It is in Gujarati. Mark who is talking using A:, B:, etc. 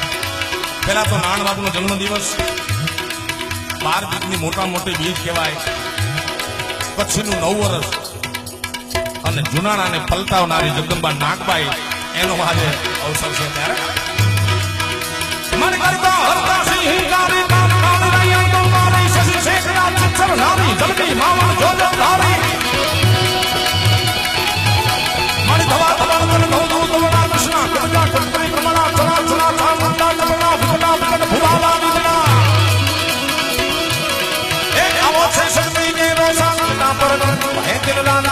A: પેલા તો નાણ બાપનો જન્મદિવસ. બાર બીજની મોટા મોટી બીજ કહેવાય. પછીનું નવ વર્ષ અને જુનાણાને પલટાવનારી જગદંબા નાગબાઈ. એનો આજે અવસર છે ત્યારે. Get it on